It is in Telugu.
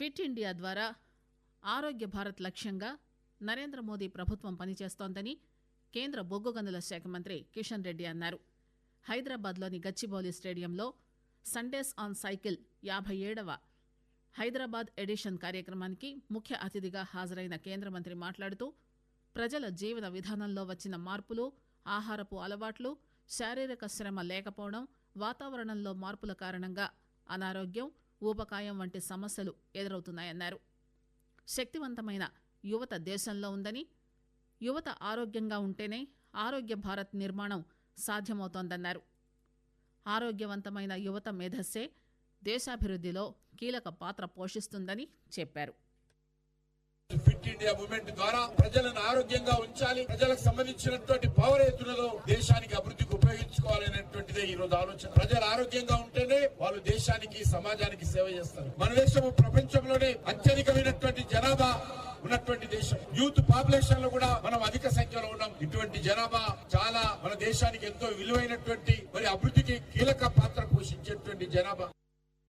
ఫిట్ ఇండియా ద్వారా ఆరోగ్య భారత్ లక్ష్యంగా నరేంద్ర మోదీ ప్రభుత్వం పనిచేస్తోందని కేంద్ర బొగ్గు గనుల శాఖ మంత్రి కిషన్ రెడ్డి అన్నారు. హైదరాబాద్లోని గచ్చిబౌలి స్టేడియంలో సండేస్ ఆన్ సైకిల్ యాభై ఏడవ హైదరాబాద్ ఎడిషన్ కార్యక్రమానికి ముఖ్య అతిథిగా హాజరైన కేంద్ర మంత్రి మాట్లాడుతూ ప్రజల జీవన విధానంలో వచ్చిన మార్పులు ఆహారపు అలవాట్లు శారీరక శ్రమ లేకపోవడం వాతావరణంలో మార్పుల కారణంగా అనారోగ్యం ఊబకాయం వంటి సమస్యలు ఎదురవుతున్నాయన్నారు. శక్తివంతమైన యువత దేశంలో ఉందని యువత ఆరోగ్యంగా ఉంటేనే ఆరోగ్య భారత్ నిర్మాణం సాధ్యమవుతోందన్నారు. ఆరోగ్యవంతమైన యువత మేధస్సే దేశాభివృద్ధిలో కీలక పాత్ర పోషిస్తుందని చెప్పారు. ఫిట్ ఇండియా మూవ్మెంట్ ద్వారా ప్రజలను ఆరోగ్యంగా ఉంచాలి. ప్రజలకు సంబంధించినటువంటి పవర్ ఎత్తునలో ఈరోజు ఆలోచన. ప్రజలు ఆరోగ్యంగా ఉంటేనే వాళ్ళు దేశానికి సమాజానికి సేవ చేస్తారు. మన దేశం ప్రపంచంలోనే అత్యధికమైనటువంటి జనాభా ఉన్నటువంటి దేశం. యూత్ పాపులేషన్లో కూడా మనం అధిక సంఖ్యలో ఉన్నాం. ఇటువంటి జనాభా చాలా మన దేశానికి ఎంతో విలువైనటువంటి మరి అభివృద్ధికి కీలక పాత్ర పోషించేటువంటి జనాభా.